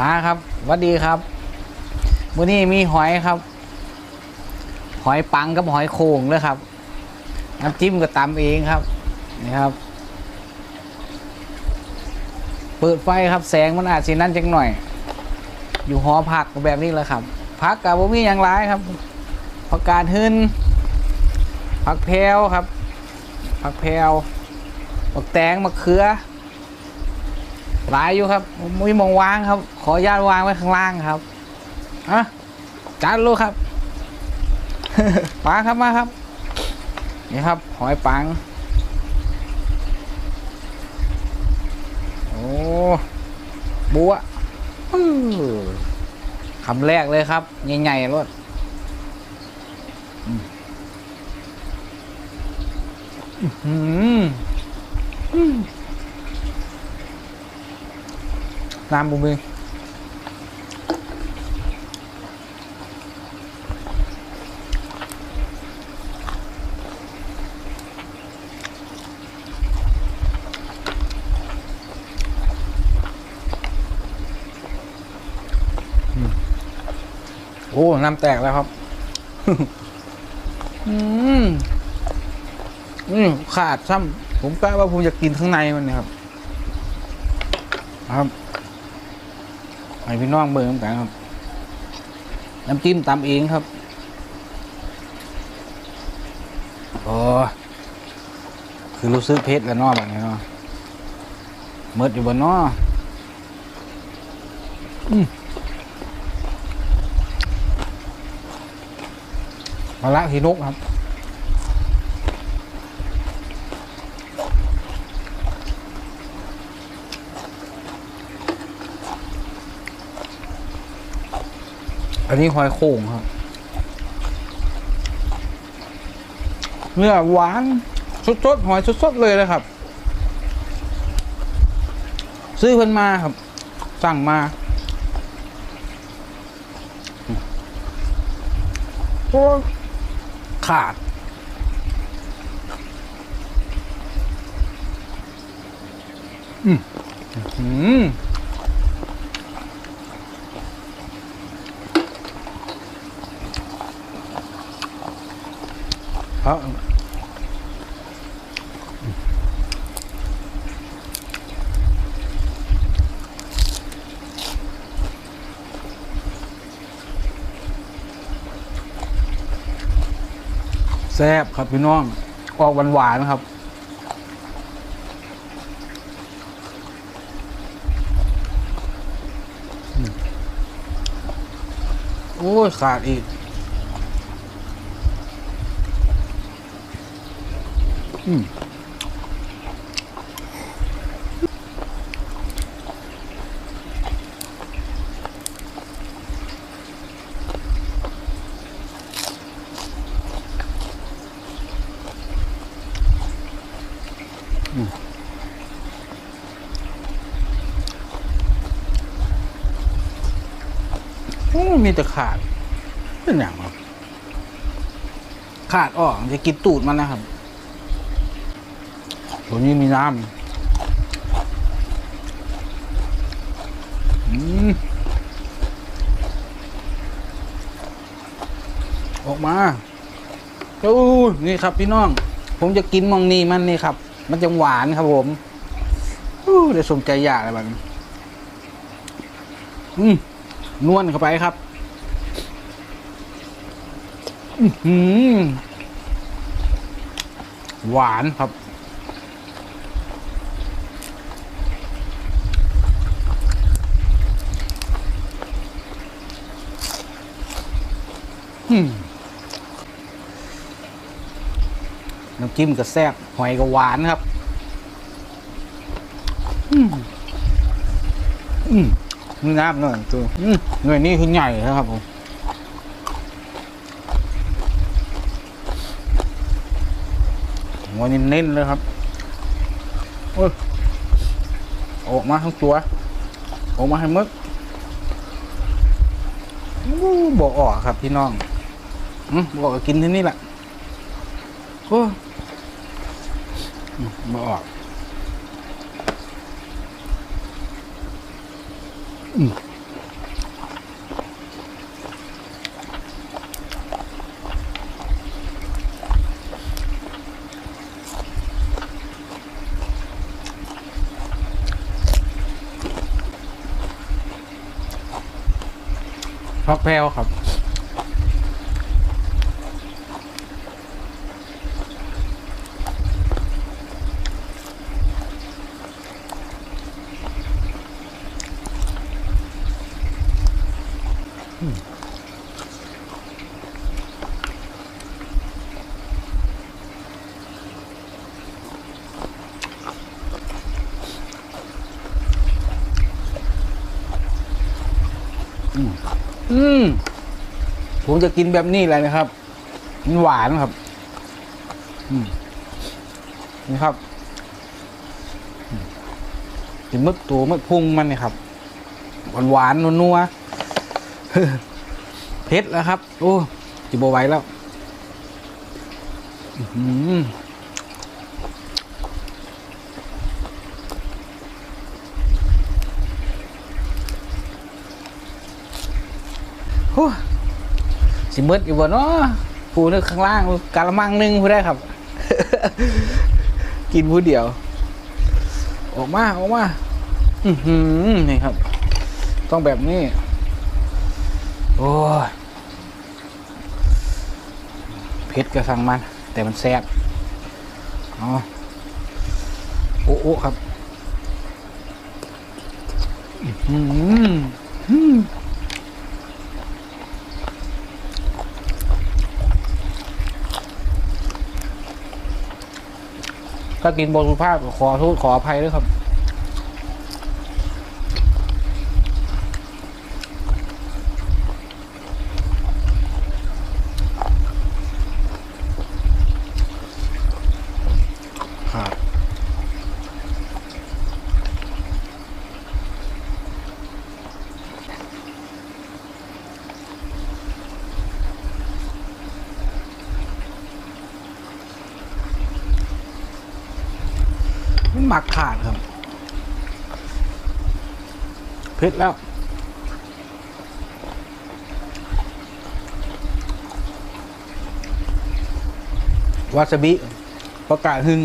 มาครับวัสดีครับมื้อนี้มีหอยครับ หอยปังกับหอยโข่งเลยครับ น้ำจิ้มก็ตำเองครับ นี่ครับ เปิดไฟครับแสงมันอาจสินั่นจังหน่อย อยู่หอผักแบบนี้แหละครับผักกับบ่มีอย่างไรครับผักกาดหึนผักแพรวครับผักแพรวผักแตงมะเขือ หลายอยู่ครับมีมองวางครับ ขอญาตวางไว้ข้างล่างครับอะจัดลูกครับมาครับมาครับนี่ครับ หอยปังโอ้บัวคำแรกเลยครับใหญ่ๆรถอืมอืม น้ำบุ้มโอ้ น้ำแตกแล้วครับ อืมนี่ขาดซ้ำผมกะว่าผมจะกินข้างในมันนะครับ ครับ ให้พี่น้องเบิ่งกันครับ น้ำจิ้มตำเองครับโอ้คือรู้สึกเผ็ดแล้วนอแบบนี้เนาะเมิดอยู่บนนออืมาละพี่นกครับ อันนี้หอยโข่งครับ เนื้อหวานสดๆหอยสดๆเลยนะครับ ซื้อเพิ่นมาครับ สั่งมาขาดอืม อืมครับแซ่บครับพี่น้อง ออกหวานๆนะครับ โอ้ยขาดอีก มอืมโอ้มีแต่ขาด เป็นอย่างครับ ขาดออกจะกินตูดมันนะครับ ตัวนี้มีน้ำอืมออกมาโอ้นี่ครับพี่น้อง ผมจะกินมองนี่มันนี่ครับ มันจะหวานครับผมอู้ได้สมใจอยากอะไรบ้างอืมนวลเข้าไปครับ อื้อหือหวานครับ น้ำจิ้มก็แซ่บหอยก็หวานครับ อืมอืมนี่น้ำหน่อยตัวอืมหน่วยนี้คือใหญ่นะครับผมหัวเน้นๆเลยครับโอ้ยออกมาทั้งตัว ออกมาให้หมดอู้บอกออกครับพี่น้องอืม บอกกินที่นี่แหละโอ้บอกอืมพักแพลวครับ อืมผมจะกินแบบนี้แหละนะครับ มันหวานครับนี่ครับอืมกินมึกตัวมึกพุงมันนี่ครับ หวานหวานนัวเผ็ดแล้วครับ โอ้จิบไหว้แล้ว อื้อหือโอ้ สิเบิดอยู่บ่เนาะปูนึกข้างล่างกะละมังหนึงผู้ได้ครับ กินผู้เดียว ออกมาออกมาอือหือนี่ครับ ต้องแบบนี้ โอ้ยเผ็ดก็สั่งมัน แต่มันแซ่บอ๋อโอ้โอ้ครับ อื้อหือหื ถ้ากินบนสุภาพขอโทษขออภัยด้วยครับ ครับ มันหมักขาดครับเผ็ดแล้ว วาซาบิประกาศหึง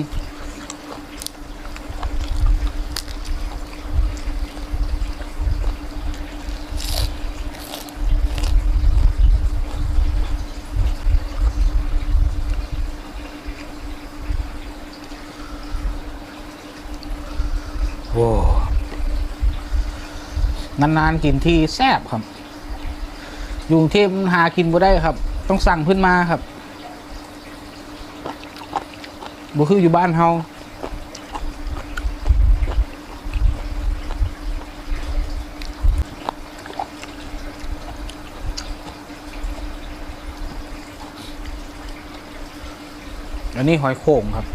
โอ้ นานๆกินที่แซ่บครับอยู่กรุงเทพมันหากินบ่ได้ครับ ต้องสั่งขึ้นมาครับบ่คืออยู่บ้านเฮาอันนี้หอยโข่งครับ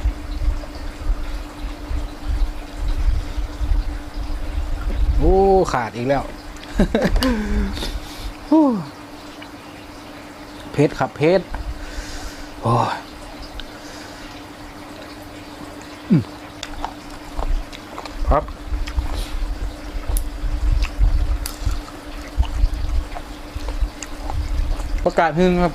โอ้ขาดอีกแล้วเพชรครับเพชรโอ้ยครับประกาศหึงครับ